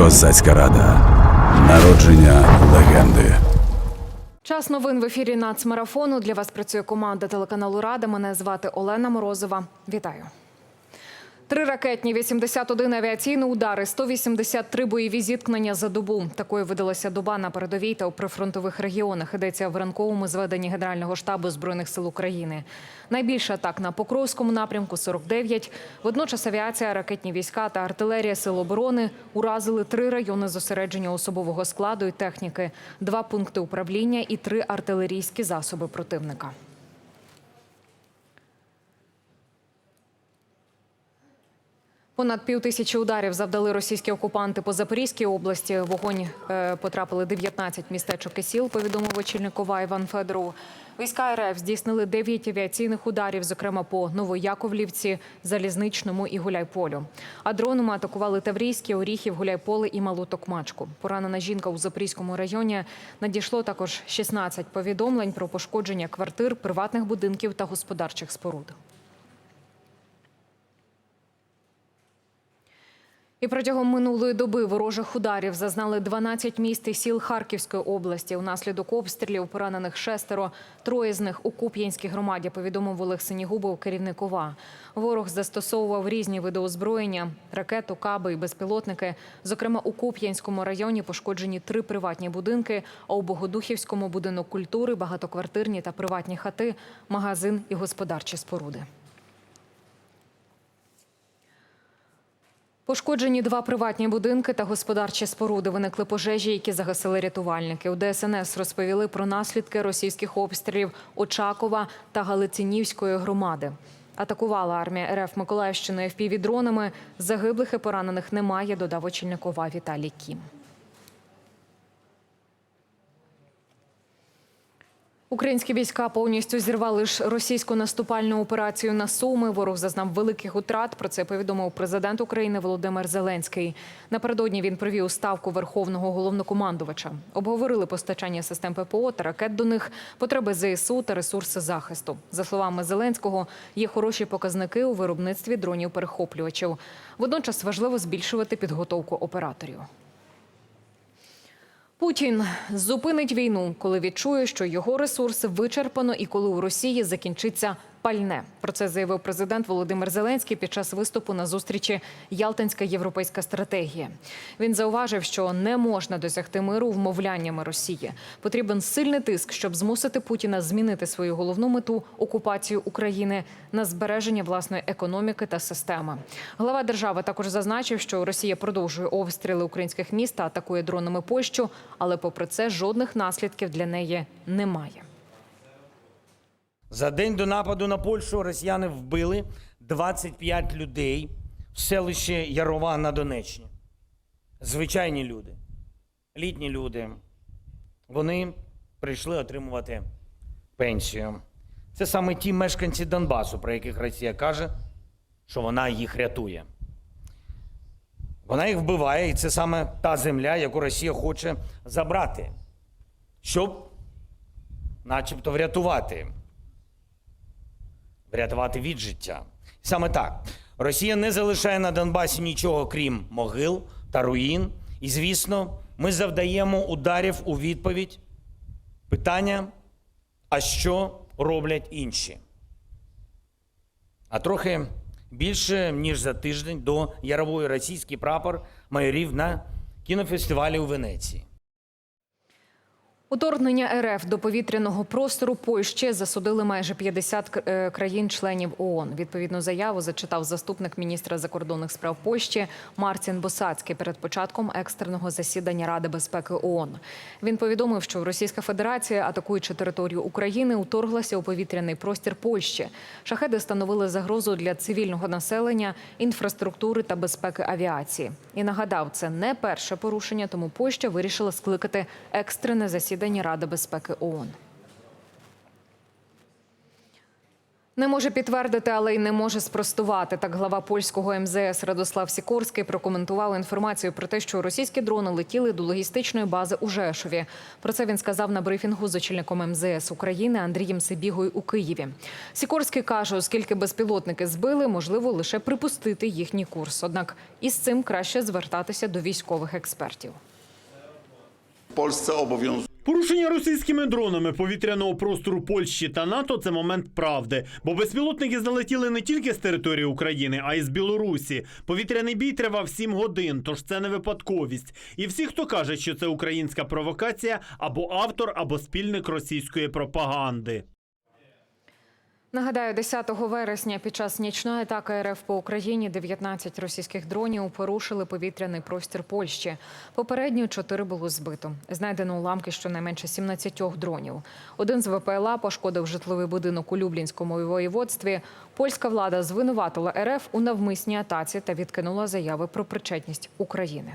Козацька рада. Народження легенди. Час новин в ефірі нацмарафону. Для вас працює команда телеканалу Рада. Мене звати Олена Морозова. Вітаю. Три ракетні, 81 авіаційні удари, 183 бойові зіткнення за добу. Такою видалася доба на передовій та у прифронтових регіонах. Йдеться в ранковому зведенні Генерального штабу збройних сил України. Найбільше атак на Покровському напрямку 49. Водночас авіація, ракетні війська та артилерія сил оборони уразили три райони зосередження особового складу і техніки, два пункти управління і три артилерійські засоби противника. Понад пів тисячі ударів завдали російські окупанти по Запорізькій області. Вогонь е, потрапили 19 містечок і сіл, повідомив очільник ОВА Іван Федоров. Війська РФ здійснили 9 авіаційних ударів, зокрема по Новояковлівці, Залізничному і Гуляйполю. А дронами атакували Таврійське, Оріхів, Гуляйполе і Малу Токмачку. Поранена жінка у Запорізькому районі надійшло також 16 повідомлень про пошкодження квартир, приватних будинків та господарчих споруд. І протягом минулої доби ворожих ударів зазнали 12 міст і сіл Харківської області. Унаслідок обстрілів поранених шестеро. Троє з них у Куп'янській громаді, повідомив Олег Синігубов, керівник ОВА. Ворог застосовував різні види озброєння – ракету, каби і безпілотники. Зокрема, у Куп'янському районі пошкоджені три приватні будинки, а у Богодухівському – будинок культури, багатоквартирні та приватні хати, магазин і господарчі споруди. Пошкоджені два приватні будинки та господарчі споруди. Виникли пожежі, які загасили рятувальники. У ДСНС розповіли про наслідки російських обстрілів Очакова та Галицинівської громади. Атакувала армія РФ Миколаївщини FPV-дронами. Загиблих і поранених немає, додав очільник ОВА Віталій Кім. Українські війська повністю зірвали ж російську наступальну операцію на Суми. Ворог зазнав великих утрат. Про це повідомив президент України Володимир Зеленський. Напередодні він провів ставку верховного головнокомандувача. Обговорили постачання систем ППО та ракет до них, потреби ЗСУ та ресурси захисту. За словами Зеленського, є хороші показники у виробництві дронів-перехоплювачів. Водночас важливо збільшувати підготовку операторів. Путін зупинить війну, коли відчує, що його ресурси вичерпано і коли у Росії закінчиться пальне. Про це заявив президент Володимир Зеленський під час виступу на зустрічі Ялтинська європейська стратегія. Він зауважив, що не можна досягти миру вмовляннями Росії. Потрібен сильний тиск, щоб змусити Путіна змінити свою головну мету окупацію України на збереження власної економіки та системи. Глава держави також зазначив, що Росія продовжує обстріли українських міст та атакує дронами Польщу, але попри це жодних наслідків для неї немає. За день до нападу на Польщу росіяни вбили 25 людей в селищі Ярова на Донеччині. Звичайні люди, літні люди. Вони прийшли отримувати пенсію. Це саме ті мешканці Донбасу, про яких Росія каже, що вона їх рятує. Вона їх вбиває, і це саме та земля, яку Росія хоче забрати, щоб начебто врятувати врятувати від життя. Саме так. Росія не залишає на Донбасі нічого, крім могил та руїн. І, звісно, ми завдаємо ударів у відповідь. Питання: а що роблять інші? А трохи більше, ніж за тиждень до Ярової російський прапор майорів на кінофестивалі у Венеції. Уторгнення РФ до повітряного простору Польщі засудили майже 50 е, країн-членів ООН. Відповідну заяву зачитав заступник міністра закордонних справ Польщі Мартін Босацький перед початком екстреного засідання Ради безпеки ООН. Він повідомив, що Російська Федерація, атакуючи територію України, уторглася у повітряний простір Польщі. Шахеди становили загрозу для цивільного населення, інфраструктури та безпеки авіації. І нагадав, це не перше порушення, тому Польща вирішила скликати екстрене засідання Ради безпеки ООН. Не може підтвердити, але й не може спростувати. Так глава польського МЗС Радослав Сікорський прокоментував інформацію про те, що російські дрони летіли до логістичної бази у Жешові. Про це він сказав на брифінгу з очільником МЗС України Андрієм Сибігою у Києві. Сікорський каже, оскільки безпілотники збили, можливо лише припустити їхній курс. Однак із цим краще звертатися до військових експертів. Polsce obowiązuje Порушення російськими дронами повітряного простору Польщі та НАТО це момент правди, бо безпілотники залетіли не тільки з території України, а й з Білорусі. Повітряний бій тривав 7 годин, тож це не випадковість. І всі, хто каже, що це українська провокація, або автор, або спільник російської пропаганди. Нагадаю, 10 вересня під час нічної атаки РФ по Україні 19 російських дронів порушили повітряний простір Польщі. Попередньо 4 було збито. Знайдено уламки щонайменше 17 дронів. Один з ВПЛА пошкодив житловий будинок у Люблінському воєводстві. Польська влада звинуватила РФ у навмисній атаці та відкинула заяви про причетність України.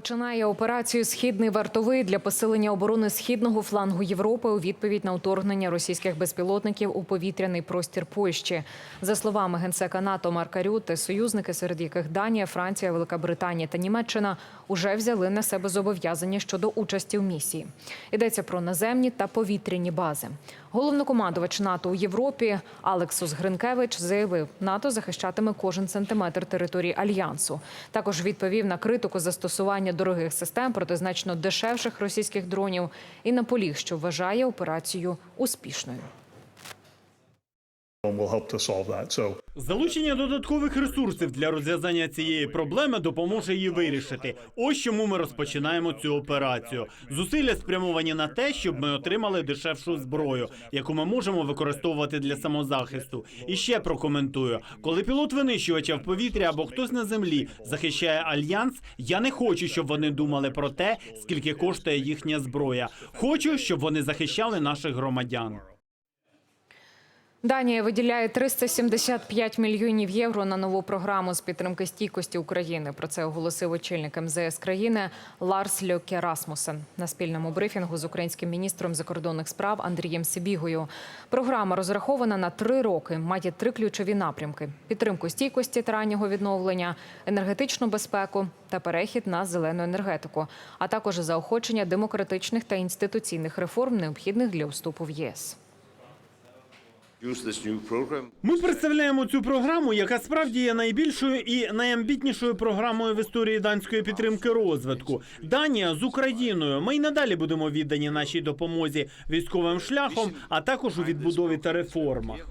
Починає операцію Східний вартовий для посилення оборони східного флангу Європи у відповідь на вторгнення російських безпілотників у повітряний простір Польщі. За словами генсека НАТО Марка Рюте, союзники, серед яких Данія, Франція, Велика Британія та Німеччина, уже взяли на себе зобов'язання щодо участі в місії. Йдеться про наземні та повітряні бази. Головнокомандувач НАТО у Європі Алексус Гринкевич заявив, НАТО захищатиме кожен сантиметр території альянсу. Також відповів на критику застосування дорогих систем проти значно дешевших російських дронів і наполіг, що вважає операцію успішною. Залучення додаткових ресурсів для розв'язання цієї проблеми допоможе її вирішити. Ось чому ми розпочинаємо цю операцію. Зусилля спрямовані на те, щоб ми отримали дешевшу зброю, яку ми можемо використовувати для самозахисту. І ще прокоментую: коли пілот винищувача в повітрі або хтось на землі захищає альянс, я не хочу, щоб вони думали про те, скільки коштує їхня зброя. Хочу, щоб вони захищали наших громадян. Данія виділяє 375 мільйонів євро на нову програму з підтримки стійкості України. Про це оголосив очільник МЗС країни Ларс Льоке Расмусен на спільному брифінгу з українським міністром закордонних справ Андрієм Сибігою. Програма розрахована на три роки. Має три ключові напрямки: підтримку стійкості та раннього відновлення, енергетичну безпеку та перехід на зелену енергетику, а також заохочення демократичних та інституційних реформ, необхідних для вступу в ЄС. Ми представляємо цю програму, яка справді є найбільшою і найамбітнішою програмою в історії данської підтримки розвитку. Данія з Україною. Ми й надалі будемо віддані нашій допомозі військовим шляхом, а також у відбудові та реформах.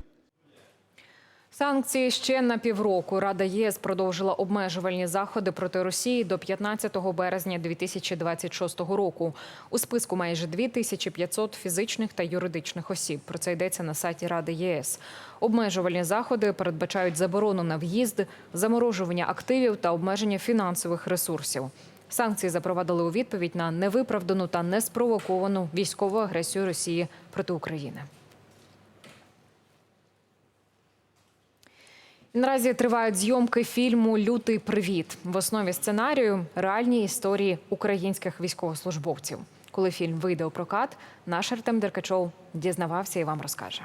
Санкції ще на півроку. Рада ЄС продовжила обмежувальні заходи проти Росії до 15 березня 2026 року. У списку майже 2500 фізичних та юридичних осіб. Про це йдеться на сайті Ради ЄС. Обмежувальні заходи передбачають заборону на в'їзд, заморожування активів та обмеження фінансових ресурсів. Санкції запровадили у відповідь на невиправдану та неспровоковану військову агресію Росії проти України. Наразі тривають зйомки фільму Лютий привіт. В основі сценарію реальні історії українських військовослужбовців. Коли фільм вийде у прокат, наш Артем Деркачов дізнавався і вам розкаже.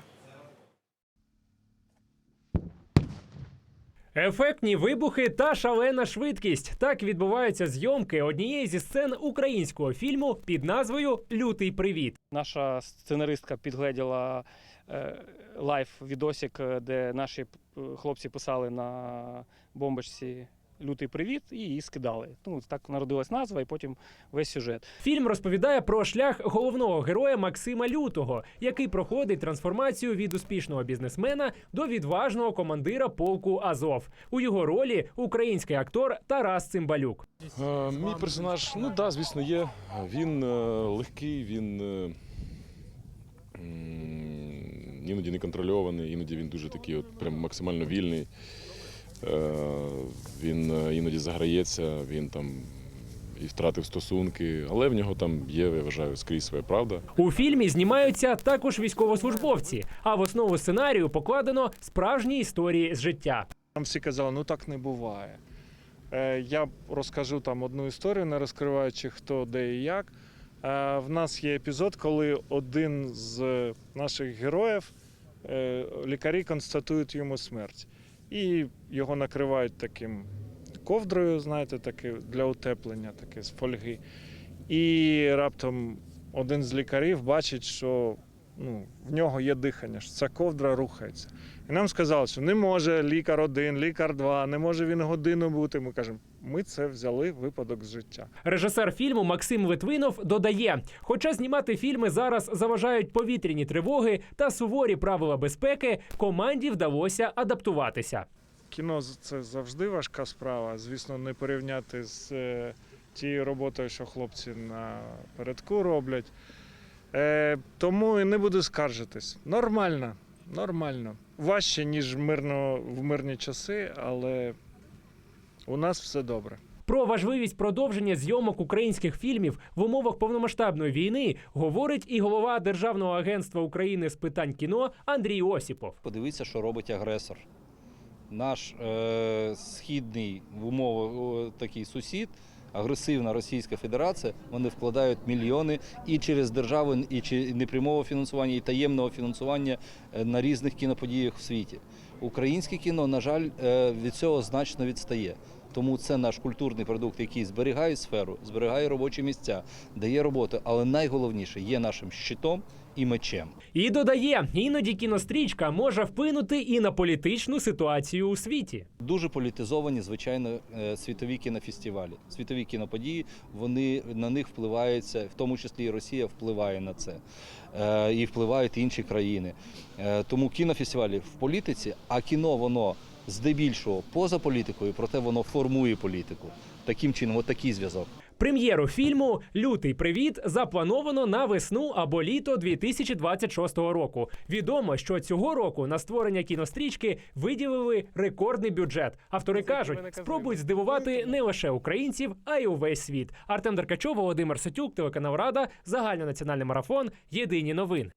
Ефектні вибухи та шалена швидкість. Так відбуваються зйомки однієї зі сцен українського фільму під назвою Лютий привіт. Наша сценаристка підгледіла е, лайв відосик, е, де наші е, хлопці писали на бомбочці Лютий привіт і її скидали. Ну так народилась назва, і потім весь сюжет. Фільм розповідає про шлях головного героя Максима Лютого, який проходить трансформацію від успішного бізнесмена до відважного командира полку Азов. У його ролі український актор Тарас Цимбалюк. Е, Мій персонаж, ну так, да, звісно, є. Він е, легкий, він е, іноді неконтрольований, іноді він дуже такий, от прям максимально вільний. Е, Він е, іноді заграється, він там і втратив стосунки, але в нього там є, я вважаю, скрізь своя правда. У фільмі знімаються також військовослужбовці, а в основу сценарію покладено справжні історії з життя. Нам всі казали, ну так не буває. Е, я розкажу там одну історію, не розкриваючи хто, де і як. Е, В нас є епізод, коли один з наших героїв е, лікарі констатують йому смерть. І його накривають таким ковдрою, знаєте, таке для утеплення, таке з фольги. І раптом один з лікарів бачить, що ну, в нього є дихання, що ця ковдра рухається. І нам сказали, що не може лікар один, лікар два, не може він годину бути. Ми кажемо, ми це взяли випадок з життя. Режисер фільму Максим Литвинов додає: хоча знімати фільми зараз заважають повітряні тривоги та суворі правила безпеки, команді вдалося адаптуватися. Кіно це завжди важка справа. Звісно, не порівняти з е, тією роботою, що хлопці на передку роблять. Е, тому і не буду скаржитись. Нормально, нормально. Важче, ніж мирно, в мирні часи, але у нас все добре. Про важливість продовження зйомок українських фільмів в умовах повномасштабної війни говорить і голова Державного агентства України з питань кіно Андрій Осіпов. Подивіться, що робить агресор. Наш е, східний в умовах такий сусід, агресивна Російська Федерація, вони вкладають мільйони і через державу, і чи непрямого фінансування, і таємного фінансування е, на різних кіноподіях в світі. Українське кіно, на жаль, е, від цього значно відстає. Тому це наш культурний продукт, який зберігає сферу, зберігає робочі місця, дає роботу, але найголовніше є нашим щитом і мечем. І додає, іноді кінострічка може вплинути і на політичну ситуацію у світі. Дуже політизовані, звичайно, е, світові кінофестивалі, світові кіноподії. Вони на них впливаються, в тому числі і Росія впливає на це, Е, і впливають інші країни. Е, Тому кінофестивалі в політиці, а кіно воно здебільшого поза політикою, проте воно формує політику. Таким чином, от такий зв'язок. Прем'єру фільму Лютий привіт заплановано на весну або літо 2026 року. Відомо, що цього року на створення кінострічки виділили рекордний бюджет. Автори кажуть, спробують здивувати не лише українців, а й увесь світ. Артем Деркачов, Володимир Сатюк, телеканал Рада, загальнонаціональний марафон. Єдині новини.